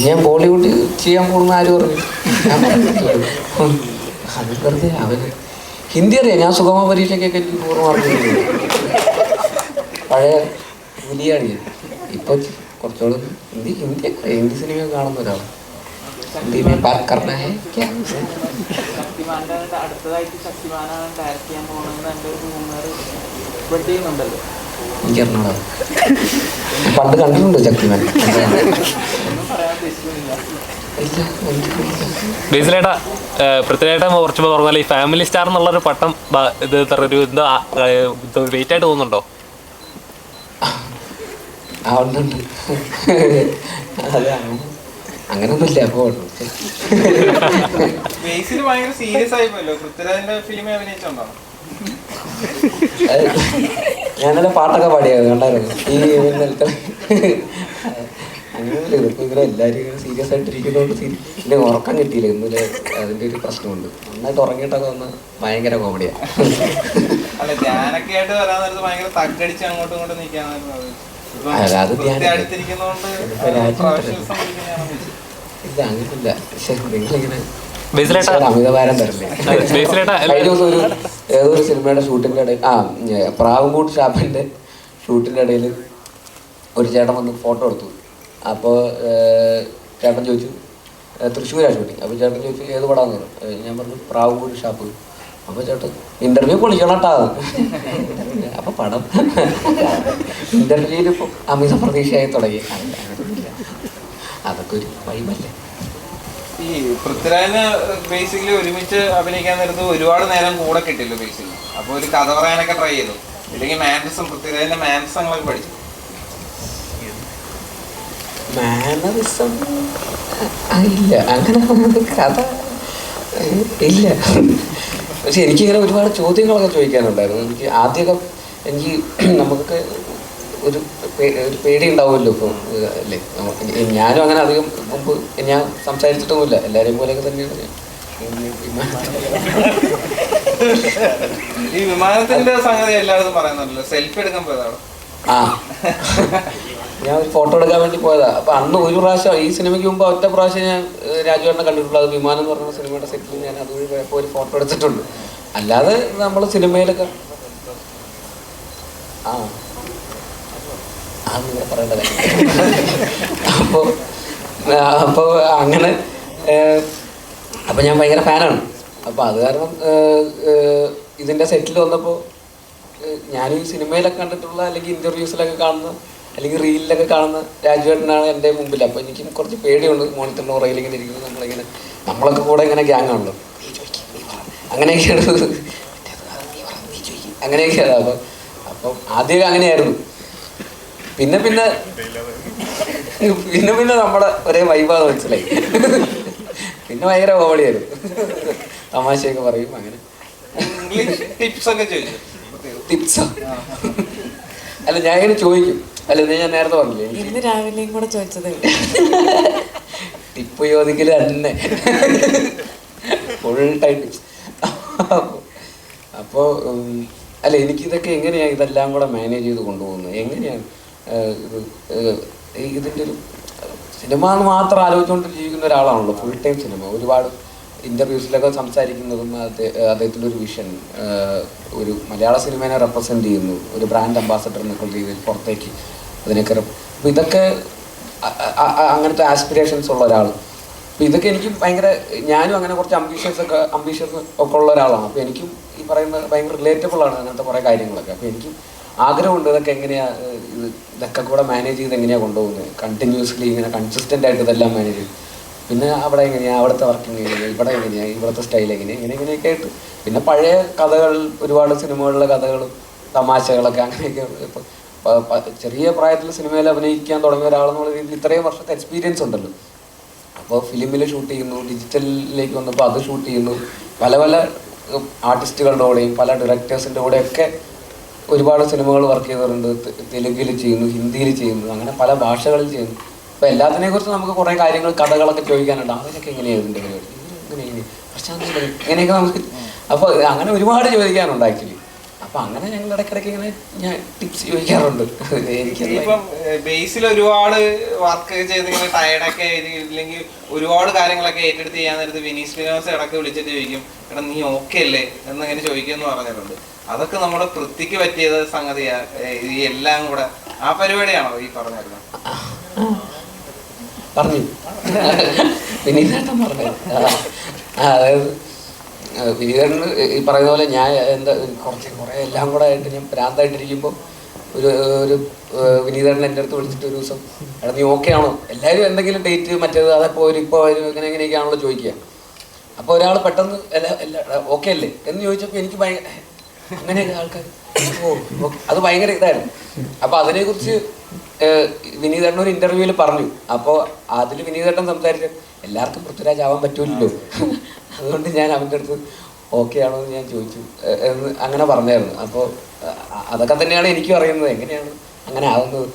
ഞാൻ ബോളിവുഡ് ചെയ്യാൻ പോകുന്ന ആരും വെറുതെ അവന് ഹിന്ദി അറിയാം. ഞാൻ സുഗമ പരീക്ഷയ്ക്കൊക്കെ നൂറ് പഴയ പുലിയാണ് ഞാൻ. ഇപ്പൊ കുറച്ചുകൂടെ ഹിന്ദി ഹിന്ദി. ഹിന്ദി സിനിമ കാണുന്ന ഒരാളാണ് ഹിന്ദി അടുത്തതായിട്ട് ശക്തിമാനാണ് ഡയറക്റ്റ് ചെയ്യാൻ പോകണമെന്ന് എന്റെ മൂന്നേറ് സ്പ്രെഡ് ചെയ്യുന്നുണ്ടല്ലോ. എനിക്ക് അറിഞ്ഞൂടാ പണ്ട് കണ്ടിട്ടുണ്ട് ശക്തിമാൻ ഡീസലേട്ടാ എനിക്ക് കുറച്ച് പറഞ്ഞാൽ ഈ ഫാമിലി സ്റ്റാർ എന്നുള്ള ഒരു പട്ടം ഇത് ഒരു എന്താ വെയിറ്റ് ആയിട്ട് തോന്നുന്നുണ്ടോ? അങ്ങനൊന്നുമില്ല അപ്പോൾ സീരിയസ് ആയി പോയല്ലോ. പൃഥ്വിരാജിന്റെ ഫിലിം അഭിനയിച്ചുണ്ടോ? ഇന്നലെ പാട്ടൊക്കെ പാടിയത് കണ്ടായിരുന്നു? ഈ ഇന്നലത്തെ അങ്ങനെയല്ല ഇതിപ്പോ ഇങ്ങനെ എല്ലാവരും ഇങ്ങനെ സീരിയസ് സീരി പിന്നെ ഉറക്കം കിട്ടിയില്ല ഇന്നലെ അതിന്റെ ഒരു പ്രശ്നമുണ്ട്. നന്നായിട്ട് ഉറങ്ങിയിട്ടൊക്കെ വന്ന് ഭയങ്കര കോമഡിയാണ് അല്ല ധ്യാനൊക്കെ ആയിട്ട് വരാൻ നേരത്ത് ഭയങ്കര തക്കടിച്ച് അങ്ങോട്ടും ഇങ്ങോട്ടും. ഇല്ല അങ്ങനെയില്ല പക്ഷെ നിങ്ങളിങ്ങനെ അമിതഭാരം തരണ്ടേ. അതെ, ബേസിലേട്ടാ കഴിഞ്ഞ ദിവസം ഒരു ഏതോ സിനിമയുടെ ഷൂട്ടിന്റെ ഇടയിൽ ആ ഏ, പ്രാവുംകൂട്ട് ഷാപ്പിന്റെ ഷൂട്ടിന്റെ ഇടയിൽ ഒരു ചേട്ടൻ വന്ന് ഫോട്ടോ എടുത്തു. അപ്പോൾ ചേട്ടൻ ചോദിച്ചു തൃശ്ശൂരാണ് ഷൂട്ടിങ് അപ്പോൾ ചേട്ടൻ ചോദിച്ചു ഏത് പടാന്ന്? പറഞ്ഞു ഞാൻ പറഞ്ഞു പ്രാവുംകൂട്ട് ഷാപ്പ്. അപ്പോൾ ചേട്ടൻ ഇന്റർവ്യൂ പൊളിക്കണട്ടാ അപ്പോൾ പടം ഇന്റർവ്യൂവിൽ ഇപ്പോൾ അമിത പ്രതീക്ഷയായി തുടങ്ങി. അതൊക്കെ ഒരു വൈബല്ലേ? ഈ പൃഥ്വിരാജിന് ബേസിക്കലി ഒരുമിച്ച് അഭിനയിക്കാൻ നേരത്ത് ഒരുപാട് നേരം കൂടെ കിട്ടില്ല ബേസിക്കലി അപ്പൊ ഒരു കഥ പറയാനൊക്കെ ട്രൈ ചെയ്തു. ഇല്ലെങ്കിൽ മാനസും പൃഥ്വിരാജിന്റെ മാനസങ്ങളൊക്കെ പഠിച്ചു. മാനറിസം? ഇല്ല അങ്ങനെ കഥ ഇല്ല. പക്ഷെ എനിക്കിങ്ങനെ ഒരുപാട് ചോദ്യങ്ങളൊക്കെ ചോദിക്കാനുണ്ടായിരുന്നു. എനിക്ക് ആദ്യമൊക്കെ എനിക്ക് നമുക്കൊക്കെ ഒരു ഒരു പേടി ഉണ്ടാവുമല്ലോ ഇപ്പം അല്ലേ? ഞാനും അങ്ങനെ അധികം മുമ്പ് ഞാൻ സംസാരിച്ചിട്ടൊന്നുമില്ല. എല്ലാവരെയും പോലെയൊക്കെ തന്നെയാണ് ഈ വിമാനത്തിന്റെ സംഗതി എല്ലാവരും പറയുന്നുണ്ടല്ലോ. സെൽഫി എടുക്കാൻ പോയതാണ്? ആ. ഞാൻ ഒരു ഫോട്ടോ എടുക്കാൻ വേണ്ടി പോയതാ. അപ്പൊ അന്ന് ഒരു പ്രാവശ്യം ഈ സിനിമയ്ക്ക് മുമ്പ് ഒറ്റ പ്രാവശ്യം ഞാൻ രാജുവേട്ടനെ കണ്ടിട്ടുള്ളൂ. അത് വിമാനം എന്ന് പറഞ്ഞ സിനിമയുടെ സെറ്റിൽ ഞാൻ അതുവഴി പോയപ്പോൾ ഒരു ഫോട്ടോ എടുത്തിട്ടുണ്ട്. അല്ലാതെ നമ്മൾ സിനിമയിലൊക്കെ ആ. ഇവിടെ പറയേണ്ട അപ്പോൾ അപ്പോൾ അങ്ങനെ അപ്പോൾ അപ്പൊ ഞാൻ ഭയങ്കര ഫാനാണ്. അപ്പോൾ അത് കാരണം ഇതിന്റെ സെറ്റിൽ വന്നപ്പോൾ ഞാൻ ഈ സിനിമയിലൊക്കെ കണ്ടിട്ടുള്ള അല്ലെങ്കിൽ ഇന്റർവ്യൂസിലൊക്കെ കാണുന്ന അല്ലെങ്കിൽ റീലിലൊക്കെ കാണുന്ന രാജുവേട്ടനാണ് എന്റെ മുമ്പിൽ. അപ്പോൾ എനിക്കും കുറച്ച് പേടിയുണ്ട് മോണിറ്ററിന്റെ ഉറയിലിങ്ങനെ ഇരിക്കുന്നത്. നമ്മളിങ്ങനെ നമ്മളൊക്കെ കൂടെ ഇങ്ങനെ ഗ്യാങ് ആണല്ലോ. അങ്ങനെയൊക്കെയാണ്. അങ്ങനെയൊക്കെയാണ്. അപ്പോൾ അപ്പം ആദ്യമൊക്കെ അങ്ങനെയായിരുന്നു. പിന്നെ പിന്നെ പിന്നെ പിന്നെ നമ്മുടെ ഒരേ വൈബാന്ന് മനസ്സിലായി. പിന്നെ ഭയങ്കര കോമഡിയായിരുന്നു. തമാശയൊക്കെ പറയും അങ്ങനെ. ഇംഗ്ലീഷ് ടിപ്സ് ഒക്കെ ചോദിച്ചു? ടിപ്സോ അല്ല ഞാൻ ഇങ്ങനെ ചോദിക്കും. അല്ല ഇത് ഞാൻ നേരത്തെ പറഞ്ഞില്ലേ? ഇന്ന് രാവിലെയും കൂടെ ചോദിച്ചത് ടിപ്പ് ചോദിക്കൽ തന്നെ. ഫുൾ ടൈം അപ്പോ അപ്പോൾ അല്ല എനിക്കിതൊക്കെ എങ്ങനെയാണ് ഇതെല്ലാം കൂടെ മാനേജ് ചെയ്ത് കൊണ്ടുപോകുന്നത്? എങ്ങനെയാണ്? ഇതിന്റെ ഒരു സിനിമ എന്ന് മാത്രം ആലോചിച്ചുകൊണ്ട് ജീവിക്കുന്ന ഒരാളാണല്ലോ. Full time cinema. ഒരുപാട് ഇന്റർവ്യൂസിലൊക്കെ സംസാരിക്കുന്നതും അദ്ദേഹ- അദ്ദേഹത്തിന്റെ ഒരു വിഷൻ ഒരു മലയാള സിനിമേനെ റെപ്രസെന്റ് ചെയ്യുന്നു. ഒരു ബ്രാൻഡ് അംബാസഡർ എന്നൊക്കെ രീതിയിൽ പുറത്തേക്ക് അതിനൊക്കെ അപ്പം ഇതൊക്കെ അങ്ങനത്തെ ആസ്പിറേഷൻസ് ഉള്ള ഒരാൾ. അപ്പോൾ ഇതൊക്കെ എനിക്ക് ഭയങ്കര ഞാനും അങ്ങനെ കുറച്ച് അംബീഷ്യസ് ഒക്കെ അംബീഷ്യസ് ഒക്കെ ഉള്ള ഒരാളാണ്. അപ്പോൾ എനിക്കും ഈ പറയുന്ന ഭയങ്കര റിലേറ്റബിൾ ആണ് അങ്ങനത്തെ കുറേ കാര്യങ്ങളൊക്കെ. അപ്പോൾ എനിക്കും ആഗ്രഹമുണ്ട് ഇതൊക്കെ എങ്ങനെയാ ഇത് ഇതൊക്കെ കൂടെ മാനേജ് ചെയ്ത് എങ്ങനെയാണ് കൊണ്ടുപോകുന്നത് കണ്ടിന്യൂസ്ലി ഇങ്ങനെ കൺസിസ്റ്റന്റ് ആയിട്ട് ഇതെല്ലാം മാനേജ് ചെയ്യും. പിന്നെ അവിടെ എങ്ങനെയാ അവിടുത്തെ വർക്കിംഗ് എങ്ങനെയാ ഇവിടെ എങ്ങനെയാ ഇവിടുത്തെ സ്റ്റൈൽ എങ്ങനെയാ ഇങ്ങനെ ഇങ്ങനെയൊക്കെ ആയിട്ട്. പിന്നെ പഴയ കഥകൾ ഒരുപാട് സിനിമകളിലെ കഥകളും തമാശകളൊക്കെ അങ്ങനെയൊക്കെ ചെറിയ പ്രായത്തിൽ സിനിമയിൽ അഭിനയിക്കാൻ തുടങ്ങിയ ഒരാളെന്നുള്ള രീതിയിൽ ഇത്രയും വർഷത്തെ എക്സ്പീരിയൻസ് ഉണ്ടല്ലോ. അപ്പോൾ ഫിലിമിൽ ഷൂട്ട് ചെയ്യുന്നു ഡിജിറ്റലിലേക്ക് വന്നപ്പോൾ അത് ഷൂട്ട് ചെയ്യുന്നു. പല പല ആർട്ടിസ്റ്റുകളുടെ കൂടെയും പല ഡയറക്ടേഴ്സിന്റെ കൂടെയൊക്കെ ഒരുപാട് സിനിമകൾ വർക്ക് ചെയ്തിട്ടുണ്ട്. തെലുങ്കിൽ ചെയ്യുന്നു ഹിന്ദിയിൽ ചെയ്യുന്നു അങ്ങനെ പല ഭാഷകളിൽ ചെയ്യുന്നു. അപ്പോൾ എല്ലാത്തിനെ കുറിച്ച് നമുക്ക് കുറേ കാര്യങ്ങൾ കഥകളൊക്കെ ചോദിക്കാനുണ്ട്. അതിനൊക്കെ എങ്ങനെയാണ് പരിപാടി ഇങ്ങനെ ഇങ്ങനെ ഇങ്ങനെയൊക്കെ നമുക്ക് അപ്പോൾ അങ്ങനെ ഒരുപാട് ചോദിക്കാനുണ്ട് ആക്ച്വലി അപ്പൊ അങ്ങനെ ഞങ്ങൾ ഇടയ്ക്കിടയ്ക്ക് ഇങ്ങനെ ഞാൻ ടിപ്സ് ചോദിക്കാറുണ്ട്. എനിക്ക് ഇപ്പം ബേസിൽ ഒരുപാട് വർക്ക് ചെയ്ത് ഇങ്ങനെ ടയർഡൊക്കെ ഇല്ലെങ്കിൽ ഒരുപാട് കാര്യങ്ങളൊക്കെ ഏറ്റെടുത്ത് ചെയ്യാൻ നേരത്ത് വിനീത് ശ്രീനിവാസ് ഇടയ്ക്ക് വിളിച്ചിട്ട് ചോദിക്കും എടാ നീ ഓക്കെ അല്ലേ? എന്നിങ്ങനെ ചോദിക്കുമെന്ന് പറഞ്ഞിട്ടുണ്ട്. അതൊക്കെ നമ്മുടെ വൃത്തിക്ക് പറ്റിയത് സംഗതിയാ ഈ എല്ലാം കൂടെ. ആ പരിപാടിയാണോ ഈ പറഞ്ഞിരുന്നത് പറഞ്ഞു. വിനീതേട്ടൻ പറഞ്ഞു അതായത് ആ, വിനീതേട്ടന് ഈ പറയുന്ന പോലെ ഞാൻ എന്താ കുറച്ച് കുറേ എല്ലാം കൂടെ ആയിട്ട് ഞാൻ ഭ്രാന്തായിട്ടിരിക്കുമ്പോൾ ഒരു ഒരു വിനീതരൻ വിനീതേട്ടൻ എന്റെ അടുത്ത് വിളിച്ചിട്ട് ഒരു ദിവസം എടാ നീ ഓക്കെ ആണോ? എല്ലാവരും എന്തെങ്കിലും ഡേറ്റ് മറ്റേത് അതപ്പോൾ ഒരു ഇപ്പോൾ വരും ഇങ്ങനെ എങ്ങനെയൊക്കെയാണല്ലോ ചോദിക്കുക. അപ്പോൾ ഒരാൾ പെട്ടെന്ന് എല്ലാ എല്ലാ ഓക്കെ അല്ലേ? എന്ന് ചോദിച്ചപ്പോൾ എനിക്ക് ഭയങ്കര അങ്ങനെയൊക്കെ ആൾക്കാർ ഓ അത് ഭയങ്കര ഇതായിരുന്നു. അപ്പോൾ അതിനെക്കുറിച്ച് വിനീതേട്ടൻ ഒരു ഇന്റർവ്യൂവിൽ പറഞ്ഞു. അപ്പോൾ അതിൽ വിനീതേട്ടൻ സംസാരിച്ചു എല്ലാവർക്കും പൃഥ്വിരാജ് ആവാൻ പറ്റൂലല്ലോ. അതുകൊണ്ട് ഞാൻ അവന്റെ അടുത്ത് ഓക്കെ ആണോ എന്ന് ഞാൻ ചോദിച്ചു. എന്ന് അങ്ങനെ പറഞ്ഞായിരുന്നു. അപ്പോൾ അതൊക്കെ തന്നെയാണ് എനിക്കും അറിയുന്നത്. എങ്ങനെയാണ് അങ്ങനെ ആവുന്നത്?